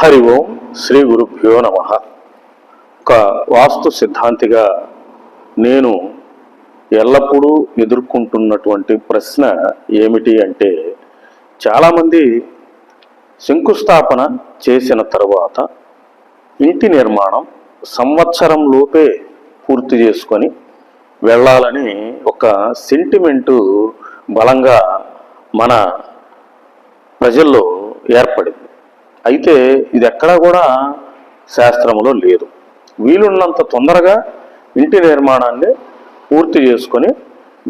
హరి ఓం శ్రీ గురుభ్యో నమ. ఒక వాస్తు సిద్ధాంతిగా నేను ఎల్లప్పుడూ ఎదుర్కొంటున్నటువంటి ప్రశ్న ఏమిటి అంటే చాలామంది శంకుస్థాపన చేసిన తర్వాత ఇంటి నిర్మాణం సంవత్సరం లోపే పూర్తి చేసుకొని వెళ్ళాలని ఒక సెంటిమెంటు బలంగా మన ప్రజల్లో ఏర్పడింది. అయితే ఇది ఎక్కడా కూడా శాస్త్రములో లేదు. వీలున్నంత తొందరగా ఇంటి నిర్మాణాన్ని పూర్తి చేసుకొని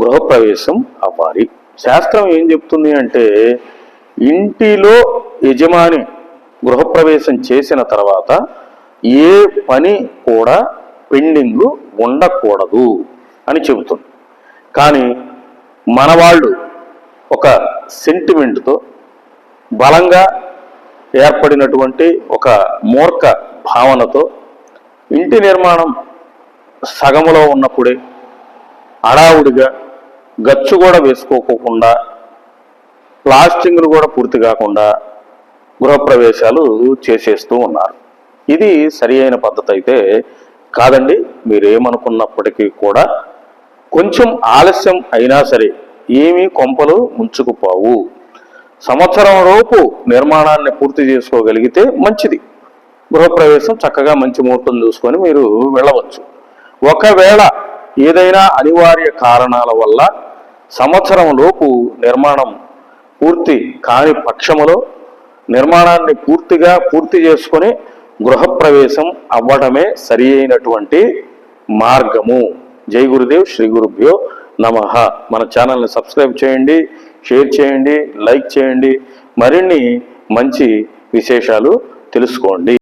గృహప్రవేశం అవ్వాలి. శాస్త్రం ఏం చెప్తుంది అంటే ఇంటిలో యజమాని గృహప్రవేశం చేసిన తర్వాత ఏ పని కూడా పెండింగ్ ఉండకూడదు అని చెబుతుంది. కానీ మన వాళ్ళు ఒక సెంటిమెంట్తో బలంగా ఏర్పడినటువంటి ఒక మూర్ఖ భావనతో ఇంటి నిర్మాణం సగములో ఉన్నప్పుడే అడావుడిగా గచ్చు కూడా వేసుకోకుండా ప్లాస్టింగ్లు కూడా పూర్తి కాకుండా గృహప్రవేశాలు చేసేస్తూ ఉన్నారు. ఇది సరి అయిన పద్ధతి అయితే కాదండి. మీరేమనుకున్నప్పటికీ కూడా కొంచెం ఆలస్యం అయినా సరే ఏమీ కొంపలు ముంచుకుపోవు. సంవత్సరం లోపు నిర్మాణాన్ని పూర్తి చేసుకోగలిగితే మంచిది. గృహప్రవేశం చక్కగా మంచి ముహూర్తం చూసుకొని మీరు వెళ్ళవచ్చు. ఒకవేళ ఏదైనా అనివార్య కారణాల వల్ల సంవత్సరం లోపు నిర్మాణం పూర్తి కాని పక్షములో నిర్మాణాన్ని పూర్తిగా పూర్తి చేసుకొని గృహప్రవేశం అవ్వడమే సరి అయినటువంటి మార్గము. జై గురుదేవ్ శ్రీ గురుభ్యో నమ. మన ఛానల్ని సబ్స్క్రైబ్ చేయండి షేర్ చేయండి లైక్ చేయండి. మరిన్ని మంచి విశేషాలు తెలుసుకోండి.